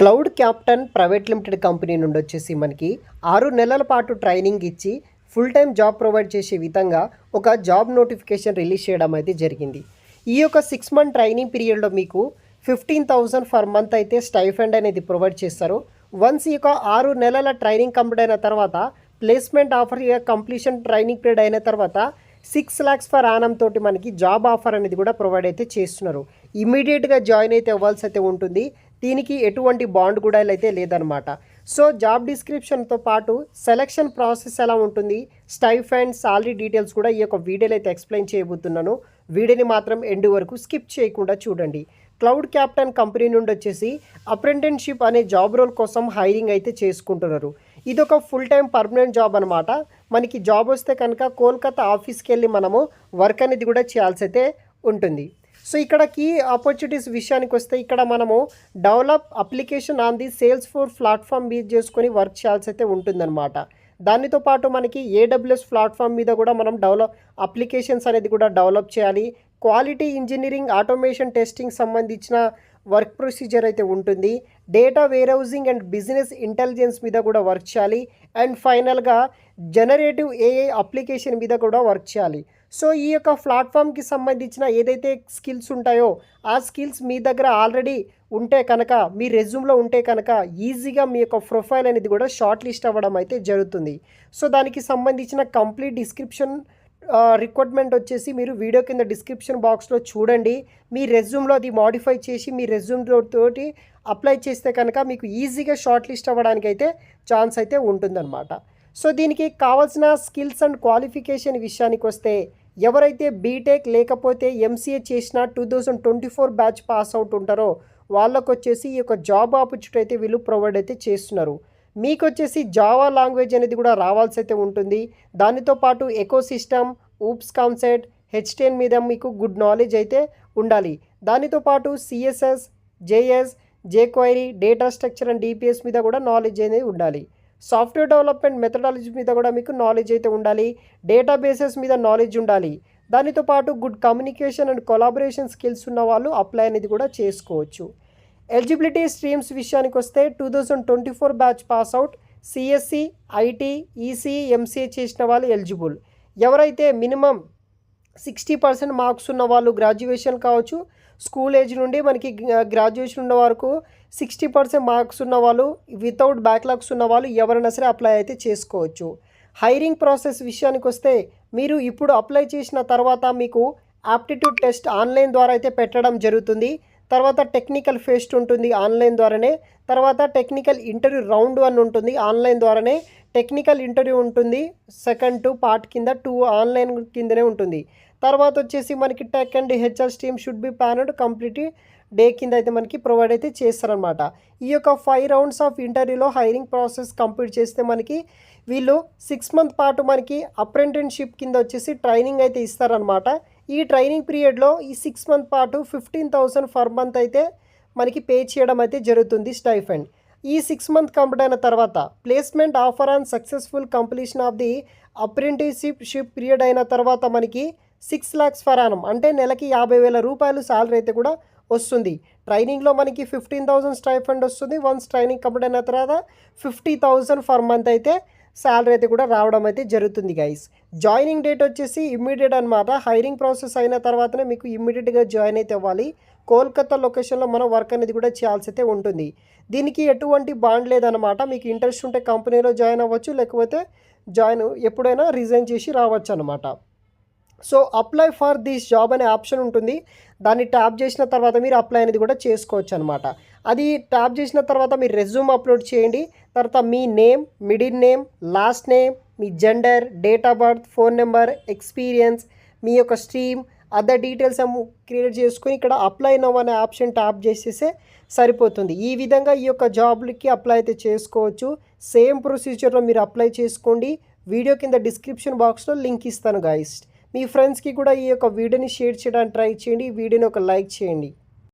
Cloud Captain private limited company నుండి వచ్చేసి మనకి ఆరు నెలల పాటు ట్రైనింగ్ ఇచ్చి ఫుల్ టైం జాబ్ ప్రొవైడ్ చేసే విధంగా ఒక జాబ్ నోటిఫికేషన్ రిలీజ్ చేయడం అయితే జరిగింది. ఈ యొక్క సిక్స్ మంత్ ట్రైనింగ్ పీరియడ్లో మీకు ఫిఫ్టీన్ థౌజండ్ ఫర్ మంత్ అయితే స్టైఫండ్ అనేది ప్రొవైడ్ చేస్తారు. వన్స్ ఈ యొక్క ఆరు నెలల ట్రైనింగ్ కంప్లీట్ అయిన తర్వాత placement offer completion training period అయిన తర్వాత సిక్స్ ల్యాక్స్ ఫర్ ఆనం తోటి మనకి జాబ్ ఆఫర్ అనేది కూడా ప్రొవైడ్ అయితే చేస్తున్నారు. ఇమీడియట్గా జాయిన్ అయితే అవ్వాల్సి అయితే ఉంటుంది. దీనికి ఎటువంటి బాండ్ కూడా అయితే లేదనమాట సో జాబ్ డిస్క్రిప్షన్తో పాటు సెలక్షన్ ప్రాసెస్ ఎలా ఉంటుంది స్టైఫ్ అండ్ సాలరీ డీటెయిల్స్ కూడా ఈ యొక్క వీడియోలో అయితే ఎక్స్ప్లెయిన్ చేయబోతున్నాను. వీడియోని మాత్రం ఎండ్ వరకు స్కిప్ చేయకుండా చూడండి. క్లౌడ్ క్యాప్టెన్ కంపెనీ నుండి వచ్చేసి అప్రెంటిన్షిప్ అనే జాబ్ రోల్ కోసం హైరింగ్ అయితే చేసుకుంటున్నారు. ఇది ఒక ఫుల్ టైం పర్మనెంట్ జాబ్ అనమాట మనకి జాబ్ వస్తే కనుక కోల్కతా ఆఫీస్కి వెళ్ళి మనము వర్క్ అనేది కూడా చేయాల్సి అయితే ఉంటుంది. సో ఇక్కడ కీ ఆపర్చునిటీస్ విషయానికి వస్తే ఇక్కడ మనము develop application on the Salesforce platform Beej చేసుకొని వర్క్ చేయాల్సి అయితే ఉంటుందన్నమాట. దానితో పాటు మనకి ఏడబ్ల్యూఎస్ ప్లాట్ఫామ్ మీద కూడా మనం డెవలప్ అప్లికేషన్స్ అనేది కూడా డెవలప్ చేయాలి. క్వాలిటీ ఇంజనీరింగ్ ఆటోమేషన్ టెస్టింగ్ సంబంధించిన వర్క్ ప్రొసీజర్ అయితే ఉంటుంది. Data warehousing and business intelligence మీద కూడా వర్క్ చేయాలి. అండ్ ఫైనల్గా జనరేటివ్ ఏఐ అప్లికేషన్ మీద కూడా వర్క్ చేయాలి. సో ఈ యొక్క ప్లాట్ఫామ్కి సంబంధించిన ఏదైతే స్కిల్స్ ఉంటాయో ఆ స్కిల్స్ మీ దగ్గర ఆల్రెడీ ఉంటే కనుక మీ రెజ్యూమ్లో ఉంటే కనుక ఈజీగా మీ యొక్క ప్రొఫైల్ అనేది కూడా షార్ట్ లిస్ట్ అవ్వడం అయితే జరుగుతుంది. సో దానికి సంబంధించిన కంప్లీట్ డిస్క్రిప్షన్ రిక్వైర్మెంట్ వచ్చేసి మీరు వీడియో కింద డిస్క్రిప్షన్ బాక్స్లో చూడండి. మీ రెజ్యూమ్లో అది మాడిఫై చేసి మీ రెజ్యూమ్లో తోటి అప్లై చేస్తే కనుక మీకు ఈజీగా షార్ట్ లిస్ట్ అవ్వడానికి అయితే ఛాన్స్ అయితే ఉంటుందన్నమాట. సో దీనికి కావాల్సిన స్కిల్స్ అండ్ క్వాలిఫికేషన్ విషయానికి వస్తే ఎవరైతే బీటెక్ లేకపోతే ఎంసీఏ చేసిన two thousand twenty four batch pass out ఉంటారో వాళ్ళకు వచ్చేసి ఈ యొక్క జాబ్ ఆపర్చునిటీ అయితే వీళ్ళు ప్రొవైడ్ అయితే చేస్తున్నారు. మీకు వచ్చేసి జావా లాంగ్వేజ్ అనేది కూడా రావాల్సి అయితే ఉంటుంది. దానితో పాటు ecosystem OOPS concept HTN మీద మీకు గుడ్ నాలెడ్జ్ అయితే ఉండాలి. దానితో పాటు CSS JS jQuery data structure and DPS మీద కూడా నాలెడ్జ్ అనేది ఉండాలి. సాఫ్ట్వేర్ డెవలప్మెంట్ మెథడాలజీ మీద కూడా మీకు నాలెడ్జ్ అయితే ఉండాలి డేటాబేసెస్ మీద నాలెడ్జ్ ఉండాలి. దానితో పాటు good communication and collaboration skills ఉన్న వాళ్ళు అప్లై అనేది కూడా చేసుకోవచ్చు. ఎలిజిబిలిటీ స్ట్రీమ్స్ విషయానికి వస్తే two thousand twenty four batch pass out CSC IT EC MCA చేసిన వాళ్ళు ఎలిజిబుల్ ఎవరైతే మినిమం సిక్స్టీ పర్సెంట్ మార్క్స్ ఉన్న వాళ్ళు గ్రాడ్యుయేషన్ కావచ్చు స్కూల్ ఏజ్ నుండి మనకి గ్రాడ్యుయేషన్ ఉన్న వరకు సిక్స్టీ పర్సెంట్ మార్క్స్ ఉన్న వాళ్ళు వితౌట్ బ్యాక్లాగ్స్ ఉన్న వాళ్ళు ఎవరైనా సరే అప్లై అయితే చేసుకోవచ్చు. హైరింగ్ ప్రాసెస్ విషయానికి వస్తే మీరు ఇప్పుడు అప్లై చేసిన తర్వాత మీకు ఆప్టిట్యూడ్ టెస్ట్ ఆన్లైన్ ద్వారా అయితే పెట్టడం జరుగుతుంది. తర్వాత టెక్నికల్ ఫేస్ట్ ఉంటుంది ఆన్లైన్ ద్వారానే. తర్వాత టెక్నికల్ ఇంటర్వ్యూ రౌండ్ వన్ ఉంటుంది ఆన్లైన్ ద్వారానే. టెక్నికల్ ఇంటర్వ్యూ ఉంటుంది సెకండ్ టు పార్ట్ కింద టూ ఆన్లైన్ కిందనే ఉంటుంది. తర్వాత వచ్చేసి మనకి tech and HR steam should be panned complete day కింద అయితే మనకి ప్రొవైడ్ అయితే చేస్తారనమాట ఈ యొక్క ఫైవ్ రౌండ్స్ ఆఫ్ ఇంటర్వ్యూలో హైరింగ్ ప్రాసెస్ కంప్లీట్ చేస్తే మనకి వీళ్ళు సిక్స్ మంత్ పాటు మనకి అప్రెంటిన్షిప్ కింద వచ్చేసి ట్రైనింగ్ అయితే ఇస్తారనమాట ఈ ట్రైనింగ్ పీరియడ్లో ఈ సిక్స్ మంత్ పాటు ఫిఫ్టీన్ థౌసండ్ ఫర్ మంత్ అయితే మనకి పే చేయడం అయితే జరుగుతుంది స్టైఫండ్ ఈ సిక్స్ మంత్ కంప్లీట్ అయిన తర్వాత placement offer and successful completion of the apprenticeship ship period అయిన తర్వాత మనకి సిక్స్ ల్యాక్స్ ఫర్ అంటే నెలకి యాభై వేల రూపాయలు శాలరీ అయితే కూడా వస్తుంది. ట్రైనింగ్లో మనకి ఫిఫ్టీన్ థౌసండ్ స్టైఫండ్ వస్తుంది. వన్స్ ట్రైనింగ్ కంప్లీట్ అయిన తర్వాత ఫిఫ్టీ థౌసండ్ ఫర్ మంత్ అయితే శాలరీ అయితే కూడా రావడం అయితే జరుగుతుంది గైస్. జాయినింగ్ డేట్ వచ్చేసి ఇమ్మీడియట్ అనమాట హైరింగ్ ప్రాసెస్ అయిన తర్వాతనే మీకు ఇమ్మీడియట్గా జాయిన్ అయితే అవ్వాలి. కోల్కతా లొకేషన్లో మనం వర్క్ అనేది కూడా చేయాల్సి అయితే ఉంటుంది. దీనికి ఎటువంటి బాండ్ లేదనమాట మీకు ఇంట్రెస్ట్ ఉంటే కంపెనీలో జాయిన్ అవ్వచ్చు. లేకపోతే జాయిన్ ఎప్పుడైనా రిజైన్ చేసి రావచ్చు అనమాట so apply for this job అనే ఆప్షన్ ఉంటుంది. దాన్ని ట్యాప్ చేసిన తర్వాత మీరు అప్లై అనేది కూడా చేసుకోవచ్చు అనమాట అది ట్యాప్ చేసిన తర్వాత మీరు రెజ్యూమ్ అప్లోడ్ చేయండి. తర్వాత మీ name middle name last name me gender date of birth phone number experience మీ యొక్క స్ట్రీమ్ అదర్ డీటెయిల్స్ క్రియేట్ చేసుకొని ఇక్కడ అప్లై నవ్ అనే ఆప్షన్ ట్యాప్ చేసేస్తే సరిపోతుంది. ఈ విధంగా ఈ యొక్క జాబ్లకి అప్లై అయితే చేసుకోవచ్చు. సేమ్ ప్రొసీజర్లో మీరు అప్లై చేసుకోండి. వీడియో కింద డిస్క్రిప్షన్ బాక్స్లో లింక్ ఇస్తాను గాయస్ మీ ఫ్రెండ్స్కి కూడా ఈ యొక్క వీడియోని షేర్ చేయడానికి ట్రై చేయండి. ఈ వీడియోని ఒక లైక్ చేయండి.